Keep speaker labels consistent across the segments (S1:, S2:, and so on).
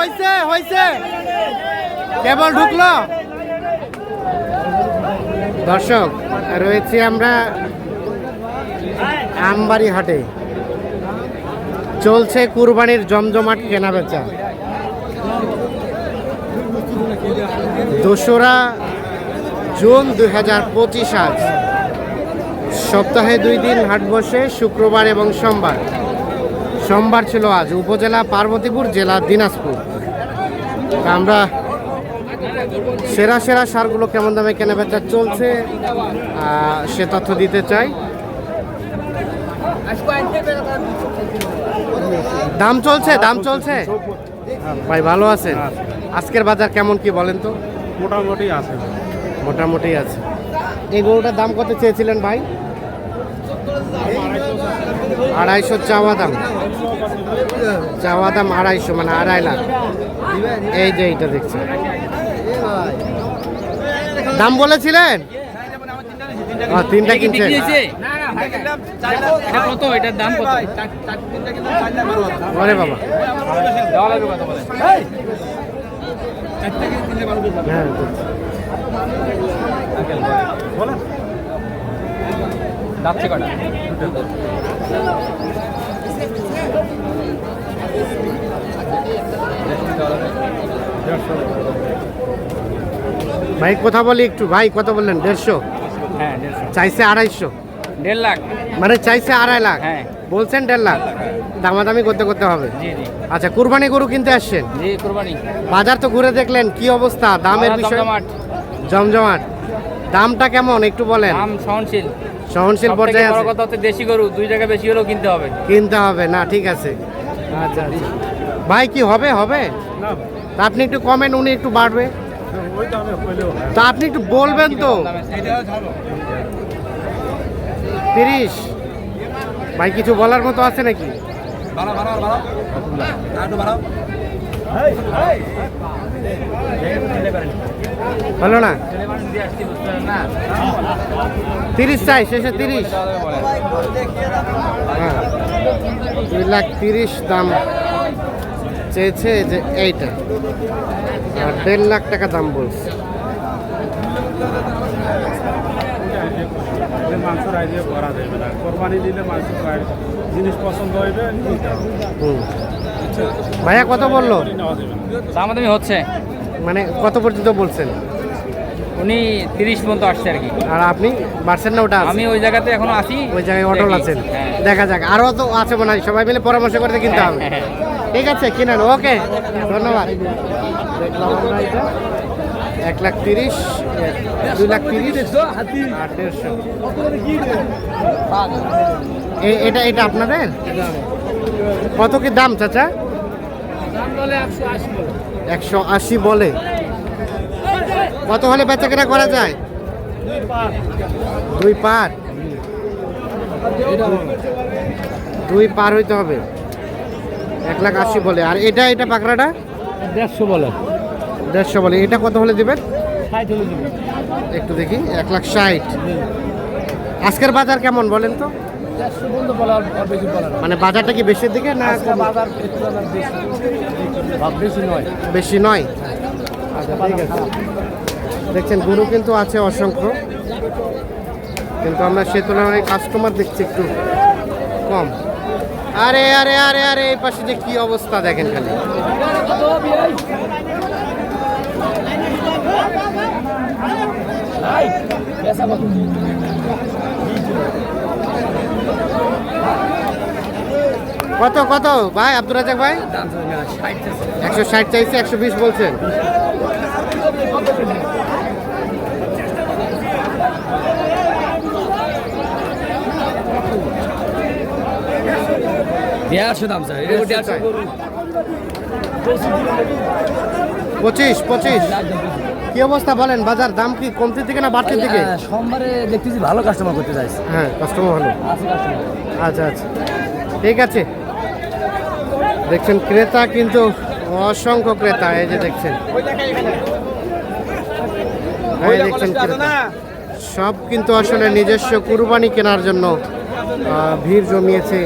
S1: হয়েছে হয়েছে কেবল ঢুকলো। দর্শক, রয়েছি আমরা আমবাড়ি হাটে। চলছে কুরবানির জমজমাট কেনা বেচা দোসরা জুন দুই হাজার পঁচিশ আজ। সপ্তাহে দুই দিন হাট বসে, শুক্রবার এবং সোমবার। সোমবার ছিল আজ। উপজেলা পার্বতীপুর, জেলা দিনাজপুর। আমরা সেরা সেরা সারগুলো কেমন দামে কেনা বেচা চলছে সে তথ্য দিতে চাই। দাম চলছে দাম চলছে? ভাই ভালো আছেন? আজকের বাজার কেমন কি বলেন তো?
S2: মোটামুটি আছে।
S1: মোটামুটি আছে। এই গরুটার দাম কত চেয়েছিলেন ভাই? আড়াইশো চাওয়া দাম। চাওয়া দাম আড়াইশো মানে আড়াই লাখ। এই যে এইটা দেখছি। দাম বলেছিলেন? তিনটা কিনছেন।
S3: এটা কত? এটার দাম কত?
S1: বলে বাবা। হ্যাঁ
S3: কটা?
S1: ভাই কথা বলি একটু। ভাই কত বললেন দেড়শো?
S3: হ্যাঁ
S1: চাইছে আড়াইশো?
S3: দেড় লাখ।
S1: মানে চাইছে আড়াই লাখ?
S3: হ্যাঁ।
S1: বলছেন দেড় লাখ? দামাদামি করতে করতে হবে? আচ্ছা কুরবানি গরু কিনতে আসছেন? বাজার তো ঘুরে দেখলেন কি অবস্থা? দামের বিষয়?
S3: জমজমাট।
S1: দামটা কেমন একটু বলেন?
S3: দাম সহনশীল।
S1: সহনশীল পর্যায়ে আছে।
S3: কথা হচ্ছে দেশি গরু দুই জায়গায় বেশি হলেও কিনতে হবে।
S1: কিনতে হবে না ঠিক আছে। আচ্ছা আচ্ছা। ভাই কি হবে হবে?
S2: না।
S1: তা আপনি একটু কমেন উনি একটু বাড়বে।
S2: হয়।
S1: তা আপনি একটু বলবেন তো। তিরিশ। ভাই কিছু বলার মতো আছে নাকি? হলো না। তিরিশ চাই শেষে তিরিশ। হ্যাঁ। দুই লাখ তিরিশ দাম চেয়েছে যে এইটা। আর দেড় লাখ টাকা দাম বলছে।
S2: যে মাংসর আইডিয়া করা যাবে না। কোরবানি দিলে মাংস জিনিস পছন্দ হইবে
S1: ভাইয়া কত বলল?
S2: নেওয়া যাবে না
S3: দাম দামি হচ্ছে।
S1: মানে কত পর্যন্ত বলছেন?
S3: উনি তিরিশ পর্যন্ত আসছে আর কি।
S1: আর আপনি বাড়ছেন না ওটা
S3: আমি ওই জায়গাতে এখনও আছি।
S1: ওই জায়গায় অটল আছেন।
S3: হ্যাঁ।
S1: দেখা যাক। আরও তো আছে মনে হয়। সবাই মিলে পরামর্শ করতে কিনতে হবে।
S3: হ্যাঁ,
S1: ঠিক আছে কিনেন। ওকে ধন্যবাদ। এক লাখ তিরিশ দুই লাখ তিরিশ আর দেড়শো। এটা এটা আপনাদের? কত কি দাম চাচা? একশো আশি বলে। কত হলে বেচা কেনা করা যায়? দুই পার। দুই পার? হইতে হবে। এক লাখ আশি বলে। আর এটা এটা পাকড়াটা?
S3: দেড়শো বলে।
S1: দেড়শো বলে। এটা কত হলে দেবেন। একটু দেখি। এক লাখ ষাট। আজকের বাজার কেমন বলেন তো? মানে বাজারটা কি বেশির দিকে না
S3: বাজার বেশি নয়
S1: বেশি নয় আচ্ছা ঠিক আছে দেখছেন গরু কিন্তু আছে অসংখ্য কিন্তু আমরা সে তুলনায় কাস্টমার দেখছি একটু কম আরে আরে আরে আরে এই পাশে যে কি অবস্থা দেখেন খালি কত কত? ভাই আব্দুর রাজাক ভাই? একশো ষাট চাইছে একশো বিশ বলছেন।
S3: দেড়শো দাম স্যার।
S1: পঁচিশ পঁচিশ। কি অবস্থা বলেন বাজার দাম কি কমতির দিকে না বাড়তির দিকে
S3: সোমবারে দেখতেছি ভালো কাস্টমার করতে চাইছে।
S1: হ্যাঁ কাস্টমার ভালো। আচ্ছা আচ্ছা। ঠিক আছে। দেখছেন ক্রেতা কিন্তু অসংখ্য ক্রেতা, এই যে দেখছেন। দেখছেন সব কিন্তু আসলে নিজস্ব কুরবানি কেনার জন্য ভিড় জমিয়েছে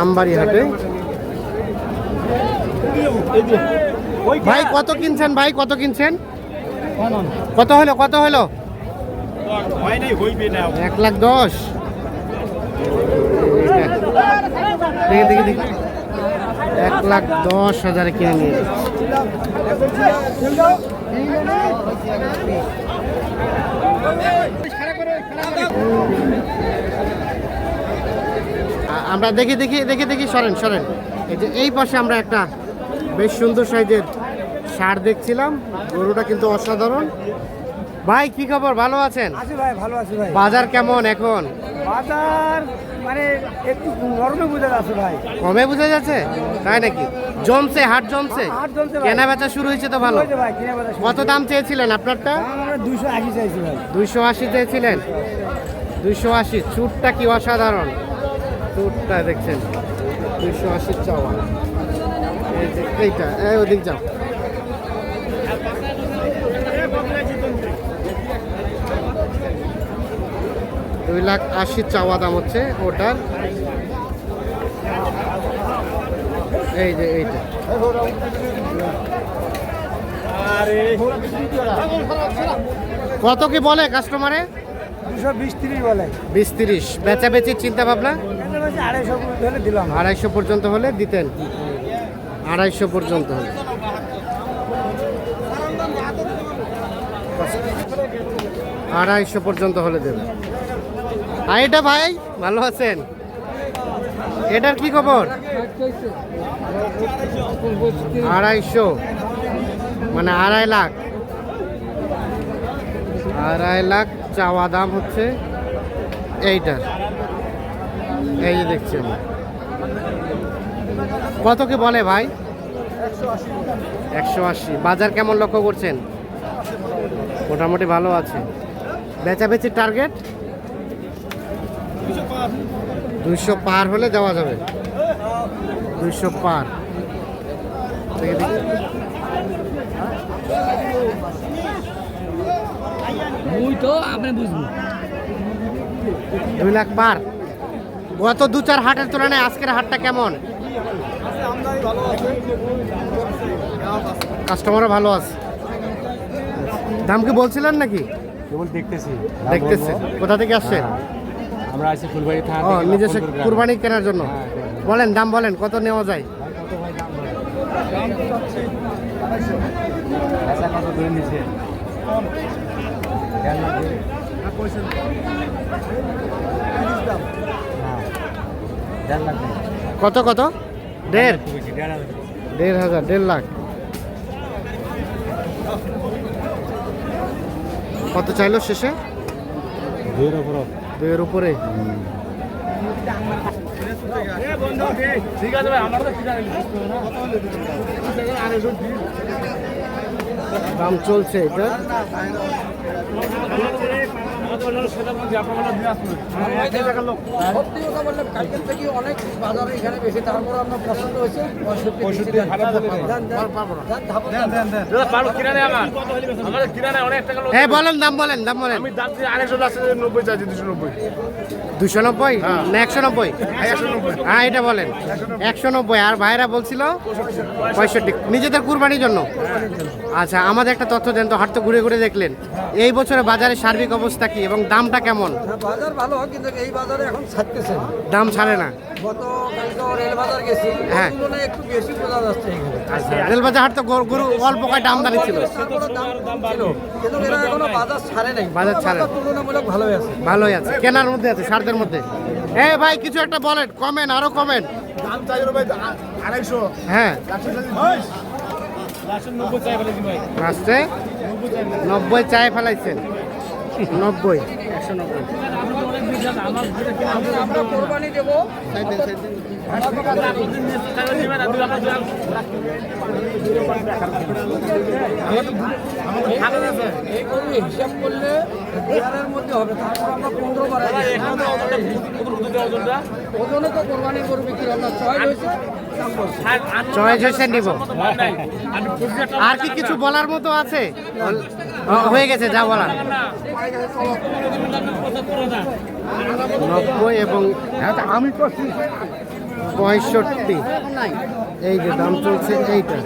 S1: আমবাড়ি হাটে ভাই, কত কিনছেন ভাই, কত কিনছেন? কত হলো কত হলো? এক লাখ দশ। দেখি দেখি দেখি এক লাখ দশ হাজারে কিনে নিয়ে আমরা দেখি দেখি দেখি দেখি সরেন সরেন। এই যে এই পাশে আমরা একটা বেশ সুন্দর সাইজের সার দেখছিলাম। গরুটা কিন্তু অসাধারণ। ভাই কি খবর? ভালো আছেন?
S3: ভাই ভালো আছি ভাই।
S1: বাজার কেমন এখন?
S3: বাজার মানে একটু গরমে বুঝে আছে ভাই।
S1: কমে বোঝা যাচ্ছে? তাই নাকি? জমছে হাট জমছে?
S3: হাট জমছে ভাই।
S1: কেনা বেচা শুরু হয়েছে তো ভালো।
S3: ওই ভাই কিনে বাজার
S1: কত দাম চেয়েছিলেন আপনারটা?
S3: আমরা দুইশো আশি চাইছি ভাই।
S1: দুইশো আশি চেয়েছিলেন? দুইশো আশি চুটটা কি অসাধারণ? চুটটা দেখছেন। দুইশো আশি চাওয়া। এই যে এইটা এই ওদিক যাও। দুই লাখ আশি চাওয়া দাম হচ্ছে ওটার। এই যে এইটা কত কি বলে কাস্টমারে
S3: বিশ তিরিশ
S1: বেচা বেচির চিন্তা ভাবনা
S3: আড়াইশো
S1: পর্যন্ত হলে দিতেন। আড়াইশো পর্যন্ত হলে। আড়াইশো পর্যন্ত হলে দেবেন। আর এটা ভাই, ভালো আছেন? এটার কি খবর? আড়াইশো। মানে আড়াই লাখ। আড়াই লাখ চাওয়া দাম হচ্ছে এইটার। এই দেখছি আমরা কত কি বলে ভাই? একশো আশি। বাজার কেমন লক্ষ্য করছেন? মোটামুটি ভালো আছে। বেচা বেচির টার্গেট দুইশো পার হলে দেওয়া যাবে। দুইশো পার। দেখি দেখি
S3: তো আপনি বুঝব।
S1: দুই লাখ পার। গত দু চার হাটের তুলনায় আজকের হাটটা কেমন? কাস্টমারও ভালো আছে। দাম কি বলছিলেন নাকি?
S2: কেবল দেখতেছি।
S1: দেখতেছে। কোথা থেকে আসছেন
S2: আমরা আছি ফুলবাড়ি থানা
S1: ও নিজস্ব কুরবানি কেনার জন্য। বলেন দাম বলেন কত নেওয়া যায়?
S2: কত
S1: কত? কত দেড়। দেড় হাজার দেড় লাখ। কত চাইলো শেষে? দুইয়ের উপরে। দাম চলছে এটা।
S3: সত্যি কথা বললাম কালকের থেকে অনেক বাজার এখানে বেশি তারপর আমরা পছন্দ হয়েছে
S2: পঁয়ষট্টি ভালো বলে দেন। পারো কিনা নেই আমার? আমাদের কিনা নেই অনেক টাকা লোক
S1: হ্যাঁ বলেন দাম বলেন দাম বলেন।
S2: আমি দাম দিয়ে আড়াইশো আছে নব্বই চাইছি দুশো নব্বই।
S1: দুশো নব্বই? না একশো নব্বই?
S2: একশো নব্বই।
S1: হ্যাঁ এটা বলেন। একশো নব্বই। আর ভাইরা বলছিল পঁয়ষট্টি। নিজেদের কুরবানির জন্য? আচ্ছা আমাদের একটা তথ্য দেন তো হাট তো ঘুরে ঘুরে দেখলেন। এই বছরে বাজারে সার্বিক অবস্থা কি? এবং দামটা কেমন?
S3: বাজার ভালো কিন্তু এই বাজারে এখন ছাড়তেছে না।
S1: দাম ছাড়ে না।
S3: গত কালকে রেল বাজার
S1: হ্যাঁ। আচ্ছা হাট তো গরু- অল্প কয়টা আমদানি ছিল?
S3: দাম কম ছিল কিন্তু এরা এখনও বাজার ছাড়ে নাই।
S1: বাজার ছাড়ে।
S3: তুলনামূলক ভালোই আছে।
S1: ভালোই আছে। কেনার মধ্যে আছে সারদের মধ্যে। এ ভাই কিছু একটা বলেন কমেন আরও কমেন
S2: দাম চাইছিল ভাই আড়াইশো।
S1: হ্যাঁ।
S2: নব্বই চাই
S1: লাস্টে নব্বই চায় ফেলাইছেন। নব্বই। একশো নব্বই
S3: আমরা কোরবানি দেবো হিসাব করলে মধ্যে হবে তারপর আমরা পনেরো বারে ওজনে তো কোরবানি গরু বিক্রি হবে ছয় হয়েছে
S1: হয়েছে নিব। আর কি কিছু বলার মতো আছে? হয়ে গেছে যা বলার। নব্বই এবং আমি পঁয়ষট্টি। এই যে দাম চলছে এইটা।